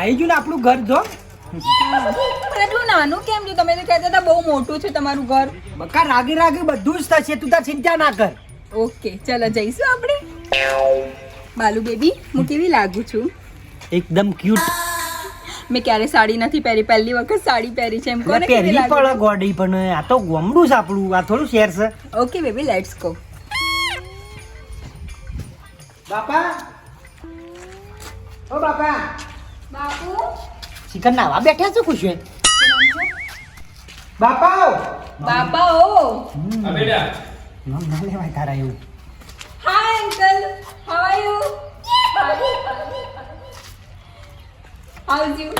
આવી ગયું ને આપણું ઘર જો. એટલું નાનું કેમ છે? તમે તો કહેતા હતા બહુ મોટું છે તમારું ઘર. બકા રાગે રાગે બધું જ થશે. તું તાર ચિંતા ના કર. ઓકે ચલો જઈશું આપણે. બાલુ બેબી હું કેવી લાગુ છું? એકદમ ક્યુટ મેં ક્યારે સાડી નથી પહેરી. પહેલી વખત સાડી પહેરી છે. એમ કોને પહેરી પણ ગોડી પણ આ તો ગોમડું છે આપણું. આ થોડું શેર છે. ઓકે બેબી લેટ્સ ગો બાપા. ઓ બાપા. બાપુ? ચિકન નાવા બેઠા છો ખુશ? બાપા બાપા ઓ આ બેટા. નામ ના લેવાય તારા એવું. Hi uncle how are you how you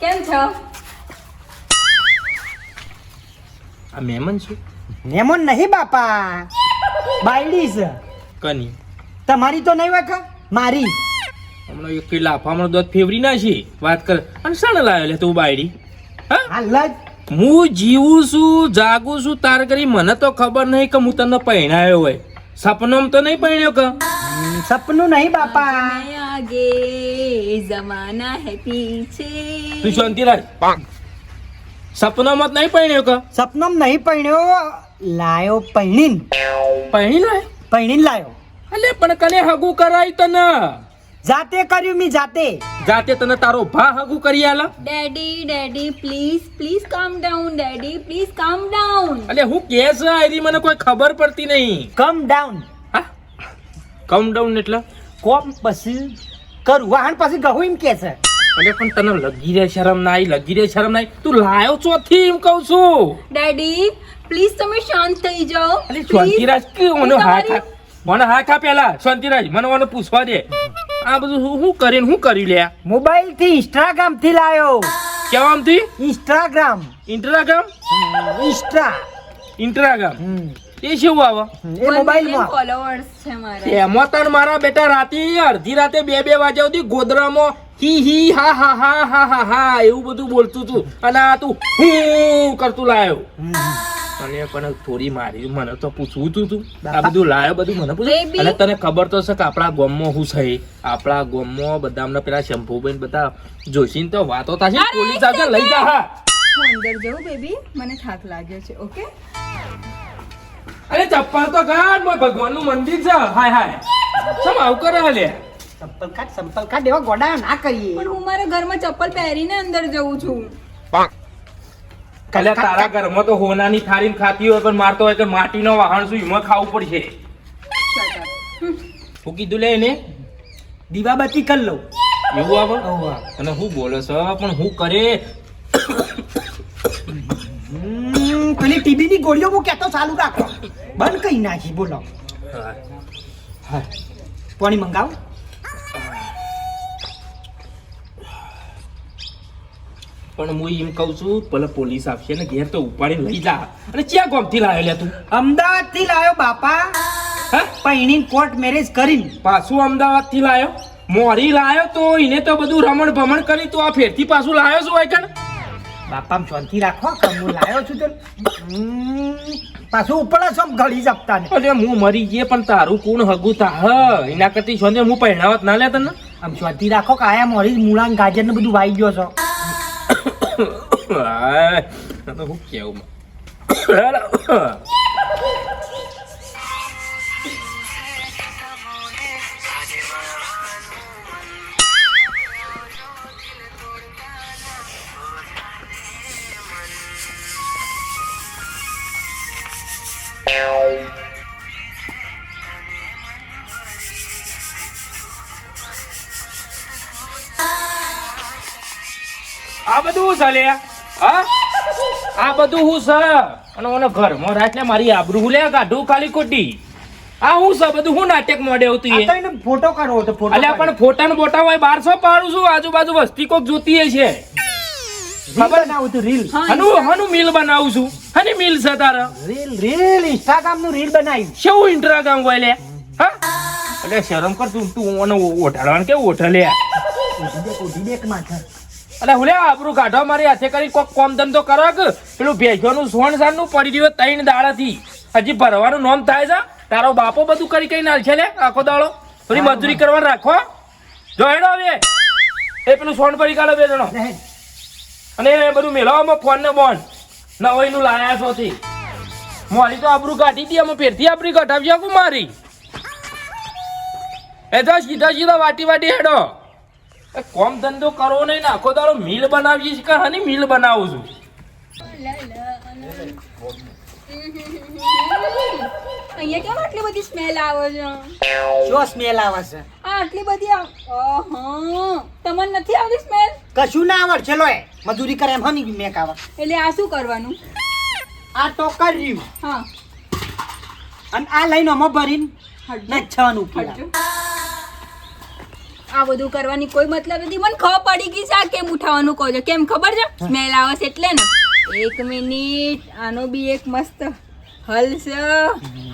કેમ છો? આ મેમન છે? મેમન નહીં બાપા. બાયડી છે કની. તમારી તો નહીં વાકા મારી. હમણાં એક કિલ્લા લાફામાં દોત ફેવરી ના છે? વાત કર. અને સણ લાયો લે તું બાયડી હા હું જીવું છું જાગું છું તાર કરી મને તો ખબર નહીં કે હું તને પહેણાયો હોય. સપનોમ તો નહીં પહેણ્યો કે? સપનું નહીં બાપા. આગે જમાના હે પીછે. તું શાંતિ રાખ. સપનામાં નહીં પહેણ્યો કે? સપનામાં નહીં પહેણ્યો લાયો પહેણીન. પહેણી લાયો? પહેણીન લાયો. અલે પણ કને હગું કરાય તને. જાતે કર્યું મી જાતે. જાતે તને તારો ભા હગુ કરી આલા. Daddy daddy please please calm down daddy please calm down અલે હું કે છે આરી મને કોઈ ખબર પડતી નહીં. કમ ડાઉન હા? કમ ડાઉન એટલે? કોમ પછી કરું. વાહન પછી ગહુ એમ કે છે. અલે પણ તને લગી રે શરમ ના લગી રે શરમ ના તું લાયો છો થી એમ કહું છું. ડેડી પ્લીઝ તમે શાંત થઈ જાઓ. અલે શાંતિરાજ કે મને હાથ મને હાથ આ પેલા. શાંતિરાજ મને મને પૂછવા દે. આ બધું શું શું કરીને શું કરી લ્યા? મોબાઈલથી ઇન્સ્ટાગ્રામથી લાયો કેવામથી ઇન્સ્ટાગ્રામ ઇન્સ્ટાગ્રામ ઇન્સ્ટા ઇન્સ્ટાગ્રામ એ શું આવે? એ મોબાઈલમાં ફોલોઅર્સ છે મારા. એમાં તણ મારા બેટા રાતે અડધી રાતે બે બે વાગ્યા સુધી ગોદરામાં હી હી હા હા હા હા હા હા એવું બધું બોલતું તું. અને આ તું હું કરતું લાયો. અને પણ થોડી મારી મને તો પૂછવું તું તું. આ બધું લાયો બધું મને પૂછ્યું અને તને ખબર તો છે કે આપણા ગામમાં શું છે. આપણા ગામમાં બધા અમને પેલા શંભુબેન ને બધા જોશીને તો વાતો થશે. પોલીસ આવશે લઈ જા. હા. હું અંદર જઉં બેબી મને થાક લાગ્યો છે ઓકે અરે ચપ્પલ તો કાઢ મોય ભગવાનનું મંદિર છે. હાય હાય. સમ આવ કરે હાલે? ચપ્પલ કાઢ ચપ્પલ કાઢ એવા ગોડા ના કરીએ. પણ હું મારા ઘરમાં ચપ્પલ પહેરીને અંદર જઉં છું. કલ્યા તારા ઘરમાં તો હોનાની થાળી ખાતી હોય પણ મારતો હોય કે માટીનો વાહણ શું એમાં ખાવું પડશે. હું કીધું લે એને દીવાબત્તી કરી લઉં. એવું આવે? અને હું બોલો છો પણ હું કરે? હમ, પેલી ટીબી ની ગોળીઓ હું કેતો ચાલુ રાખો. બંધ કઈ નાખી બોલો. પાણી મંગાવ. પણ હું એમ કહું છું પેલા પોલીસ આવશે ને ઘેર તો ઉપાડી લઈ જા. અને ક્યાં ગામથી લાવ્યો લે તું? અમદાવાદથી લાવ્યો બાપા. હા? પૈણી કોર્ટ મેરેજ કરી પાછું અમદાવાદથી લાવ્યો મોરી લાવ્યો તો એને તો બધું રમણ ભમણ કરી તું આ ફેરથી પાછું લાવ્યો છું હોય કણ બાપા શાંતિ રાખો કે હું લાવ્યો છું તે. પાછું ઉપર છો ઘડી જપતા ને અરે હું મરી ગયે પણ તારું કોણ હગું તા હ એના કરતી સોને હું પહેણાવત ના લે તને. આમ શાંતિ રાખો કે આયા મોરી મૂળાંગ ગાજર ને બધું વાઈ ગયો છો. હાય, તને હું કેવું આ બધું હા? આ બધું હું છે? અને મને ઘરમાં રાખ લે મારી આબરૂ લે કાઢું ખાલી ખોટી આ હું છે? બધું હું નાટક મોડે આવતી એ? ફોટો કાઢવો તો ફોટો અલ્યા પણ ફોટા ને બોટા હોય બારસો પાડું છું આજુબાજુ વસ્તી કોક જોતી છે ખબર? ના આવતું રીલ. હા, હનું હનું મિલ બનાવું છું. હની મિલ છે તારા? રીલ રીલ ઇન્સ્ટાગ્રામનું રીલ બનાવી. શું ઇન્સ્ટાગ્રામ હોય લે? હા? એટલે શરમ કર તું તું મને ઓઢાડવાનું કે ઓઢા લે. ઉધી દેખ ઉધી દેખ માથે. અલે હુલે આબરૂ કાઢો મારી હાથે કરી કોક કોમ ધંધો કરો કે પેલું ભેજવાનું સોણ સારનું પડી રહ્યું ત્રણ દાડાથી. હજી ભરવાનું નોમ થાય છે. તારો બાપો બધું કરી કઈ નાલ છે લે આખો દાડો. થોડી મજૂરી કરવા રાખો જો હેડો હવે. એ પેલું સોન પડી કાઢો બે જણો. અને એ બધું મેળવવામાં ફોન ને બોન. નવાઈનું લાયા છો તે. મારી તો આબરૂ કાઢી દી અમે ફેરથી આપણી કઢાવી આપું મારી. એ તો સીધા સીધા વાટી વાટી હેડો. કોમ ધંધો કરવો નહીં ને આખો દાડો મિલ બનાવીએ છીએ કે હની મિલ બનાવું છું? અહીંયા કેમ આટલી બધી સ્મેલ આવે છે? જો સ્મેલ આવે છે? આ આટલી બધી ઓહો. તમને નથી આવતી સ્મેલ કશું ના આવડ છે એ. મજૂરી કરે એમ હની મેક આવે. એટલે આ શું કરવાનું? આ તો કર્યું. હા. અને આ લઈને અમે ભરીને હટજો. પડ્યું છવાનું પીડા હટજો. આ બધું કરવાની કોઈ મતલબ નથી. મને ખબર પડી ગઈ છે આ કેમ ઉઠાવવાનું કહો છો. કેમ ખબર છે? સ્મેલ આવે છે એટલે ને. એક મિનિટ. આનો બી એક મસ્ત હલ છે.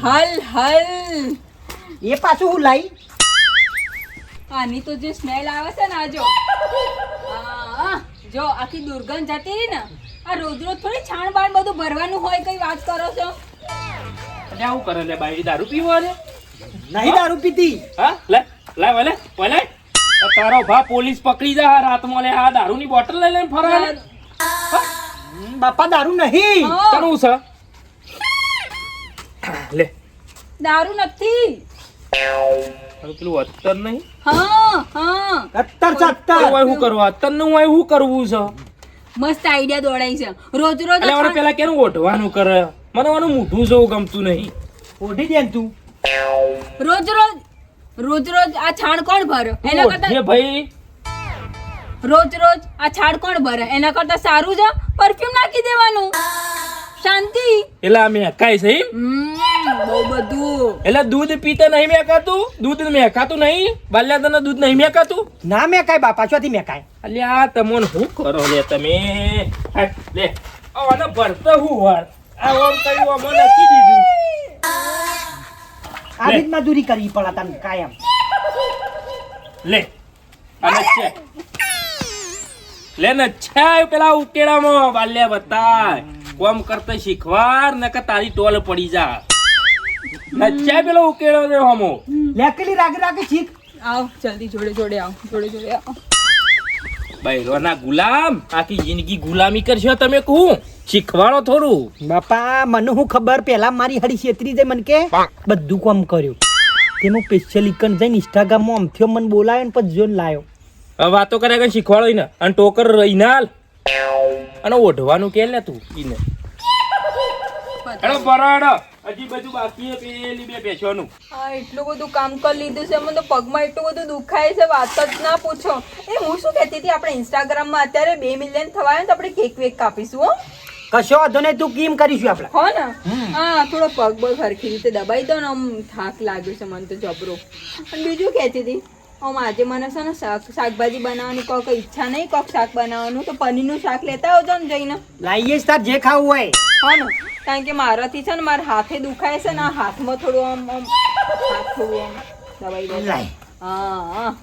હલ હલ. એ પાછું હું લાઈ? આની તો જે સ્મેલ આવે છે ને આ જો. આ, જો આખી દુર્ગંધ જતી રહી ને. આ રોજ રોજ થોડી છાણ બાણ બધું ભરવાનું હોય કઈ વાત કરો છો? એટલે આવું કરે? લે બાઈ દારૂ પીવો લે? નહીં દારૂ પીતી. હા? લે લે વલે વલે તારો ભા પોલીસ પકડી જા રાતમાં લે આ દારૂની બોટલ લઈ લઈને ફરા બાપા દારૂ નહીં. હા, છે? લે. દારૂ નથી. પેલું અત્તર નહીં? હા હા. કરવું અત્તરનું હોય શું કરવું છે? મસ્ત આઈડિયા દોડાઈ છે. રોજ રોજ એટલે મને પેલા કેનું ઓઢવાનું કરે? મને મોઢું જોવું ગમતું નહીં. ઓઢી દે તું. રોજ રોજ રોજ રોજ આ છાણ કોણ ભરે? એના કરતા ભાઈ. રોજ રોજ આ છાણ કોણ ભરે? એના કરતા સારું છે? પરફ્યુમ નાખી દેવાનું. શાંતિ. એટલે આ મેકાય છે એમ? બહુ બધું. એટલે દૂધ પીતે નહીં મેકાતું દૂધ મેકાતું નહીં? બાલ્યા તને દૂધ નહીં મેકાતું ના મેકાય બાપા ચોથી મેકાય અલ્યા તમોન હું કરો લે તમે? લે. આને ભરતો હું વાર. આ ઓમ કર્યું આમાં નાખી દીધું. આવી જ મજૂરી કરવી પડે તને કાયમ. લે. અને છે. લે ને છે પેલા ઉકેડામાં બાલ્યા બતાય કોમ કરતા શીખવાડ કે તારી ટોલ પડી જા નચ્યા પેલો ઉકેડો રે હમો. લેકલી રાગી રાગી શીખ. આવ જલ્દી જોડે જોડે આવ જોડે જોડે આવ. બૈરોના ગુલામ આખી જિંદગી ગુલામી કરશો તમે કહું. શીખવાડો થોડું. બાપા મને હું ખબર પેલા મારી હળી છેતરી જાય મને કે. બધું કામ કર્યું. તેનું સ્પેશિયલ ઇકન જઈને ઇન્સ્ટાગ્રામમાં અમથ્યો મને બોલાયો ને પછી જોઈને લાયો. હવે વાતો કર્યા કે શીખવાડો ને અને ટોકર હાલ. અને ઓઢવાનું કે લે તું ઈને હેડો બરાડો હજી બધું બાકી પેલી બે બેસવાનું હા એટલું બધું કામ કરી લીધું છે. મને તો પગમાં એટલું બધું દુખાય છે વાત જ ના પૂછો. એ હું શું કહેતી હતી? આપણે ઇન્સ્ટાગ્રામમાં અત્યારે બે મિલિયન થવાય ને તો આપણે કેક વેક કાપીશું હો. કશો વાંધો નહીં તું કેમ કરીશું આપણે. હો ને? હા થોડો પગ બગ સરખી રીતે દબાઈ દો ને આમ થાક લાગ્યો છે મને તો જબરો. અને બીજું કહેતી હતી આમ આજે મને છે ને શાક શાકભાજી બનાવવાની કોક ઈચ્છા નહીં કોક શાક બનાવવાનું તો પનીરનું શાક લેતા આવજો ને જઈને. લાવીએ જ તાર જે ખાવું હોય. હા ને? કારણ કે મારાથી છે ને મારા હાથે દુખાય છે ને આ હાથમાં થોડું આમ આમ હાથ થોડું આમ દબાઈ દે. હા હા.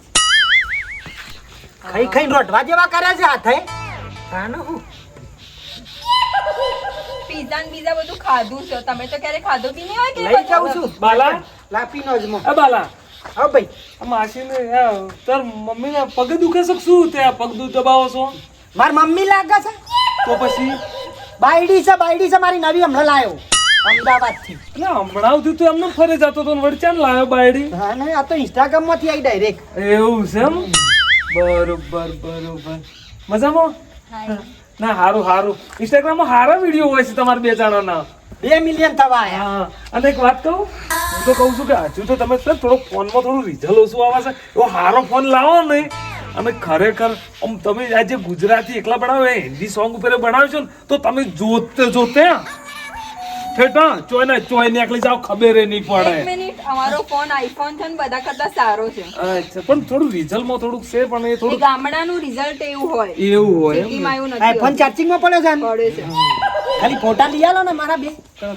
ખાઈ ખાઈને રોટવા જેવા કરે છે હાથે? કાનો હું? પીઝા ને બીઝા બધું ખાધું છે. તમે તો ક્યારે ખાધું બી નહીં હોય કે લઈ જાઉં છું. બાલા? લાપી નો જમો અ બાલા. હા ભાઈ. માસી ને આ મમ્મી મમ્મીના પગ દુખે છે શું તે આ પગ દુ દબાવો છો? માર મમ્મી લાગે છે? તો પછી? બાયડી છે બાયડી છે મારી નવી હમણાં લાયો. અમદાવાદથી. એટલે હમણાં સુધી તો એમને ફરે જતો તો ને લાયો બાયડી? હા ને આ તો ઇન્સ્ટાગ્રામમાંથી આવી ડાયરેક્ટ એવું છે એમ? બરોબર બરોબર. મજામાં? ના હારું હારું. ઇન્સ્ટાગ્રામમાં હારા વીડિયો હોય છે તમારા બે જણાના. બે મિલિયન થવા હા અને એક વાત કહું? હું તો કહું છું કે હજુ તો તમે છે થોડો ફોનમાં થોડું રિઝલ્ટ ઓછું આવે છે. એવો હારો ફોન લાવો ને. અને ખરેખર આમ તમે આ જે ગુજરાતી એકલા બનાવો એ હિન્દી સોંગ ઉપર બનાવ્યો છો ને તો તમે જોતે જોતે ઠેઠા ચોય ને ચોય નીકળી જાવ ખબર નહીં એક પડે. મિનિટ અમારો ફોન આઈફોન છે ને બધા કરતા સારો છે. અચ્છા પણ થોડું રિઝલ્ટમાં થોડુંક છે પણ એ થોડું ગામડાનું રિઝલ્ટ એવું હોય. એવું હોય એમ સિટીમાં એવું નથી આઈફોન. ચાર્જિંગમાં પડ્યો છે પડ્યો છે. ખાલી ફોટા લઈ આલો ને મારા બે.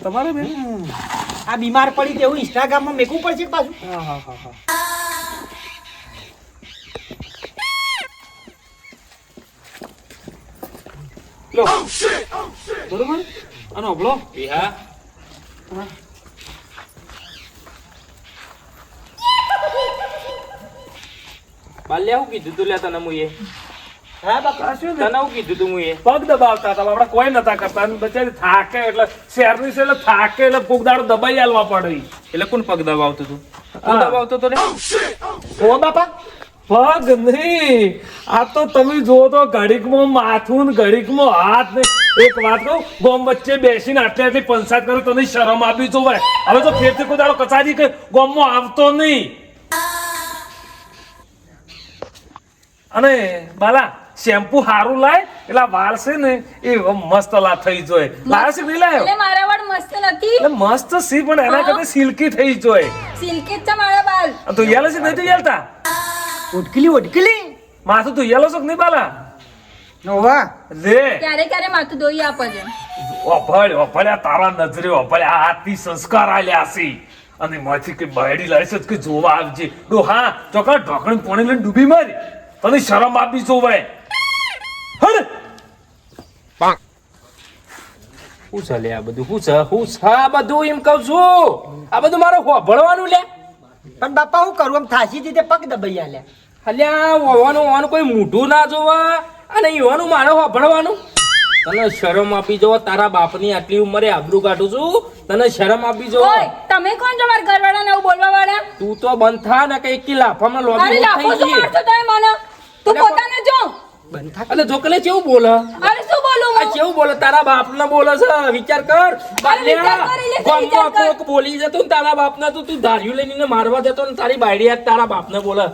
તમારે બે? આ બીમાર પડી તેવું ઇન્સ્ટાગ્રામમાં મેકવું પડશે પાછું. હા હા હા હા. લો. બરોબર? અને અભળો હા. બાલ્યા હું કીધું તું લે તને મુએ. હા બાપા શું તને હું કીધું તું મુએ. પગ દબાવતા હતા આપણે કોઈ નતા કરતા. બચારી થાકે એટલે શહેરની છે એટલે થાકે એટલે પગ દાડો દબાઈ આલવા પડે એટલે કોણ પગ દબાવતું તું? કોણ દબાવતો તો રે? ઓ બાપા પગ નહીં. આ તો તમે જુઓ તો ઘડીકમાં માથું ને ઘડીકમાં હાથ ને. એક વાત કહું ગોમ વચ્ચે બેસીને આટલી આટલી પંચાયત કરે તને શરમ આપી જોવાય. હવે તો ફેરથી કોઈ દાડો કચારી કે ગોમમાં આવતો નહીં. અને બાલા શેમ્પુ સારું લાય એટલે વાળ છે ને એ મસ્ત લા થઈ જોય. લાયો છે નહીં લાયો? એટલે મારા વાળ મસ્ત નથી. એટલે મસ્ત સી પણ એના કરતા સિલ્કી થઈ જોય. સિલ્કી જ છે મારા બાલ. તો યેલો છે નહીં તો યેલતા? ઉટકલી ઉટકલી માથું તો યેલો છે નહીં બાલા? નોવા. લે ક્યારે ક્યારે માથું ધોઈ આપજે છે. ઓફળ ઓફળ્યા તારા નજરે ઓફળ્યા આથી સંસ્કાર આલ્યા છે. અને માથી કે બાયડી લાવી છે કે જોવા આવજે. ડો હા ચોકા ઢોકણ પોણી લઈને ડૂબી મારી. તને શરમ આપી જોવાય હડ! શું છે લે આ બધું? શું છે? શું છે? આ બધું એમ કહું છું. આ બધું મારે ભણવાનું લે. પણ બાપા હું કરું? એમ થાસી દીધે પગ દબાઈ લે. અલ્યા હોવાનું હોવાનું કોઈ મોઢું ના જોવા. અને એવાનું મારે હોભળવાનું તને શરમ આપી જવો તારા બાપની આટલી ઉંમરે આબરૂ કાઢું છું. તને શરમ આપી જવો. તમે કોણ છો મારા ઘરવાળાને એવું બોલવા વાળા તું તો બંધ થા ને કઈ કી લાફામાં અરે લોબી લાખો થઈ ગઈ. મારશો તમે મને. તું પોતાને જો. બંધ થા જોકલે કેવું બોલે? અરે શું બોલું આ હું? કેવું બોલે? તારા બાપ ને બોલે છે. વિચાર કર. વિચાર કરી લે, ગામમાં કોક બોલી જતો ને તારા બાપ ને તું ધાર્યું લઈને મારવા જતો ને તારી બાયડી તારા બાપ ને બોલે.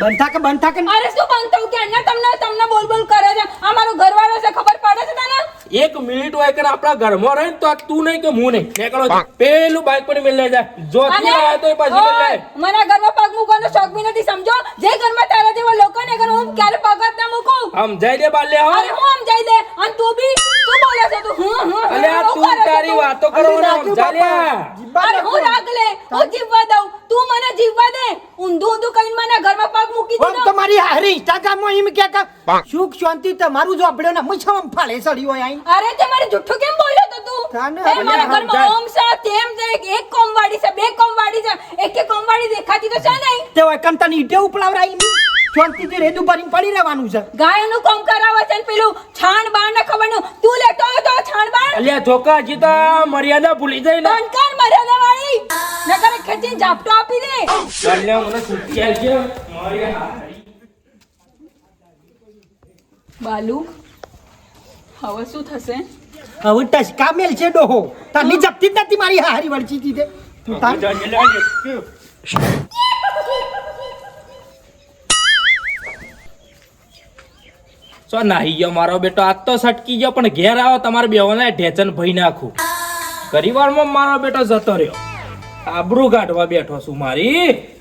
બંધ કે બંધ કે અરે શું બંધ કે ના તમને તમને બોલ બોલ કરે છે. આ મારો ઘરવાળો છે ખબર પડે છે તને? એક મિનિટ હોય કે આપણા ઘરમાં રહે તો તું નહીં કે હું નહીં? નીકળો પેલું બાઈક પર મેલ જાય જો તું આવ્યો તો એ પાછી મારા મને આ ઘરમાં પગ મૂકવાનો શોખ બી નથી સમજો જે ઘરમાં તારા જેવા લોકો ને ઘર હું ક્યારે પગ જ ના મૂકું? સમજાય દે બાલ્યા અરે હું સમજાઈ દે? અન તું બી? તું બોલે છે તું? હું હું હું, આ તું તારી વાતો કરો ને રાખ્યું સમજા લ્યા. અરે હું. રાગ લે હું જીવવા દઉં. તું મને જીવવા દે. ઊંધું ઊંધું કહીને મને ઘરમાં પગ મૂકી દીધો. તમારી હારી ઇન્સ્ટાગ્રામમાં એમ કે કા સુખ શાંતિ તમારું જો આપણે ને મુછામાં ફાળે સડી હોય આઈ અરે તે મારે જુઠ્ઠું કેમ બોલ્યો તો તું? કાને? એ મારા ઘરમાં ઓમ છે તેમ છે એક કોમવાડી છે બે કોમ વાડી છે. એક એક કોમવાડી દેખાતી તો છે નહીં. તે હોય કંતાની ઈટે ઉપલાવરાઈ શાંતિથી રેદુ ભરીને પડી રહેવાનું છે. ગાયનું કોમ કરાવે છે ને પેલું છાણ બાણ ને ખબરનું તું લેતો તો છાણ બાણ. અલ્યા ધોકા હજી તો મર્યાદા ભૂલી જઈ ને. બંકર મર્યાદા વાળી નકર ખેંચીને ઝાપટો આપી દે. અલ્યા મને સુખી આવજે. મારી હારી. બાલુ હવે શું થશે? હવે ટસકા મેલ છે ડોહો. તારની જપતી જ નથી મારી હારી વળચી દીધે. તું તાર સો નાહી ગયો મારો બેટો. આજ તો સટકી ગયો, પણ ઘેર આવો, તમારે બેવાને ઢેચન ભઈ નાખું. પરિવારમાં મારો બેટો જતો રહ્યો. આબરૂ કાઢવા બેઠો છું મારી.